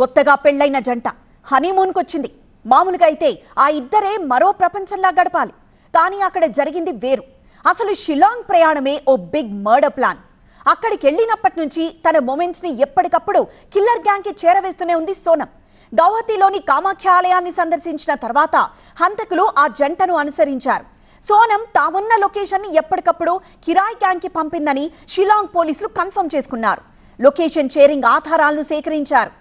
కొత్తగా పెళ్ళైన జంట. హనీమూన్కొచ్చింది. మామూలుగా అయితే ఆ ఇద్దరే మరో ప్రపంచంలా గడపాలి. కానీ అక్కడ జరిగింది వేరు. అసలు షిలాంగ్ ప్రయాణమే ఓ బిగ్ మర్డర్ ప్లాన్. అక్కడికి వెళ్ళినప్పటి నుంచి తన మూమెంట్స్ని ఎప్పటికప్పుడు కిల్లర్ గ్యాంగ్కి చేరవేస్తూనే ఉంది సోనం. గౌహతిలోని కామాఖ్య ఆలయాన్ని సందర్శించిన తర్వాత హంతకులు ఆ జంటను అనుసరించారు. సోనం తామున్న లొకేషన్ని ఎప్పటికప్పుడు కిరాయ్ గ్యాంగ్కి పంపిందని షిలాంగ్ పోలీసులు కన్ఫర్మ్ చేసుకున్నారు. లొకేషన్ షేరింగ్ ఆధారాలను సేకరించారు.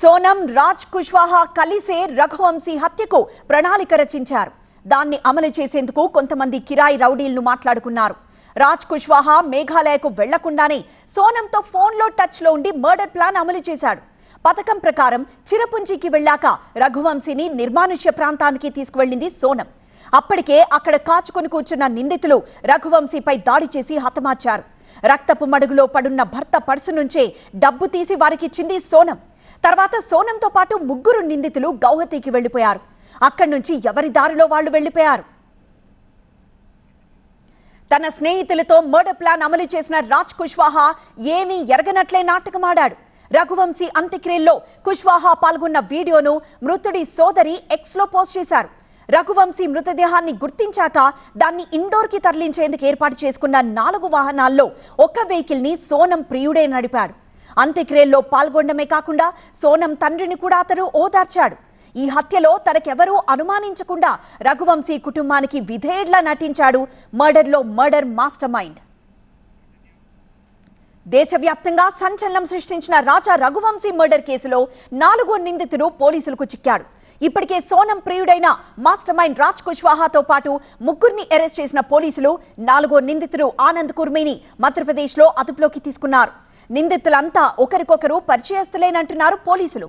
సోనం రాజ్ కుష్వాహా కలిసే రఘువంశీ హత్యకు ప్రణాళిక రచించారు. దాన్ని అమలు చేసేందుకు కొంతమంది కిరాయి రౌడీలను మాట్లాడుకున్నారు. రాజ్ కుష్వాహా మేఘాలయకు వెళ్ళకుండానే సోనంతో ఫోన్లో టచ్లో ఉండి మర్డర్ ప్లాన్ అమలు చేశాడు. పథకం ప్రకారం చిరపుంజికి వెళ్ళాక రఘువంశీని నిర్మానుష్య ప్రాంతానికి తీసుకువెళ్ళింది సోనం. అప్పటికే అక్కడ కాచుకొని కూర్చున్న నిందితులు రఘువంశీపై దాడి చేసి హతమార్చారు. రక్తపు మడుగులో పడున్న భర్త పర్సు నుంచే డబ్బు తీసి వారికిచ్చింది సోనం. తర్వాత సోనంతో పాటు ముగ్గురు నిందితులు గౌహతికి వెళ్ళిపోయారు అక్కడి నుంచి ఎవరి దారిలో వాళ్ళు వెళ్ళిపోయారు తన స్నేహితులతో మర్డర్ ప్లాన్ అమలు చేసిన రాజ్ కుష్వాహా ఏమీ ఎరగనట్లే నాటకమాడాడు. రఘువంశీ అంత్యక్రియల్లో కుష్వాహా పాల్గొన్న వీడియోను మృతుడి సోదరి ఎక్స్లో పోస్ట్ చేశారు. రఘువంశీ మృతదేహాన్ని గుర్తించాక దాన్ని ఇండోర్కి తరలించేందుకు ఏర్పాటు చేసుకున్న నాలుగు వాహనాల్లో ఒక వెహికల్ని సోనం ప్రియుడే నడిపాడు. అంత్యక్రియల్లో పాల్గొనడమే కాకుండా సోనం తండ్రిని కూడా అతను ఓదార్చాడు. ఈ హత్యలో తనకెవరూ అనుమానించకుండా రఘువంశీ కుటుంబానికి విధేయుడ్లా నటించాడు మర్డర్లో మర్డర్ మాస్టర్ మైండ్ దేశవ్యాప్తంగా సంచలనం సృష్టించిన రాజా రఘువంశీ మర్డర్ కేసులో నాలుగో నిందితుడు పోలీసులకు చిక్కాడు. ఇప్పటికే సోనం ప్రియుడైన మాస్టర్ మైండ్ రాజ్ కుష్వాహాతో పాటు ముగ్గురిని అరెస్ట్ చేసిన పోలీసులు నాలుగో నిందితుడు ఆనంద్ కుర్మీని మధ్యప్రదేశ్లో అదుపులోకి తీసుకున్నారు. నిందితులంతా ఒకరికొకరు పరిచయస్తులేనంటున్నారు పోలీసులు.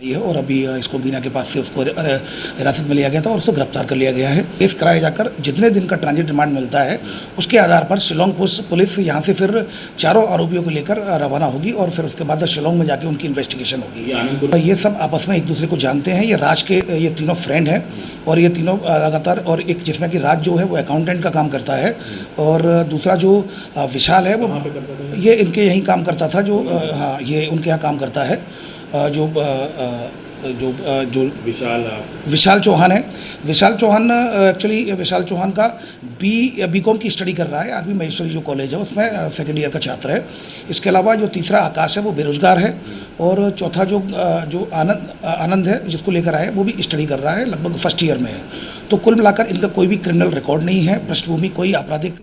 ये है और अभी इसको बीना के पास से उसको हिरासत में लिया गया था और उसको गिरफ़्तार कर लिया गया है। केस कराया जाकर जितने दिन का ट्रांजिट रिमांड मिलता है उसके आधार पर शिलोंग पुलिस पुलिस यहाँ से फिर चारों आरोपियों को लेकर रवाना होगी और फिर उसके बाद शिलोंग में जाके उनकी इन्वेस्टिगेशन होगी। तो ये सब आपस में एक दूसरे को जानते हैं। ये राज के ये तीनों फ्रेंड हैं और ये तीनों लगातार और एक जिसमें कि राज जो है वो अकाउंटेंट का काम करता है और दूसरा जो विशाल है वो ये इनके यहीं काम करता था जो हाँ ये उनके यहाँ काम करता है। जो जो जो विशाल विशाल चौहान है। विशाल चौहान एक्चुअली विशाल चौहान का बी बी कॉम की स्टडी कर रहा है आरबी महेश्वरी जो कॉलेज है उसमें सेकेंड ईयर का छात्र है। इसके अलावा जो तीसरा आकाश है वो बेरोजगार है और चौथा जो जो आनंद आनंद है जिसको लेकर आए वो भी स्टडी कर रहा है लगभग फ़र्स्ट ईयर में है। तो कुल मिलाकर इनका कोई भी क्रिमिनल रिकॉर्ड नहीं है पृष्ठभूमि कोई आपराधिक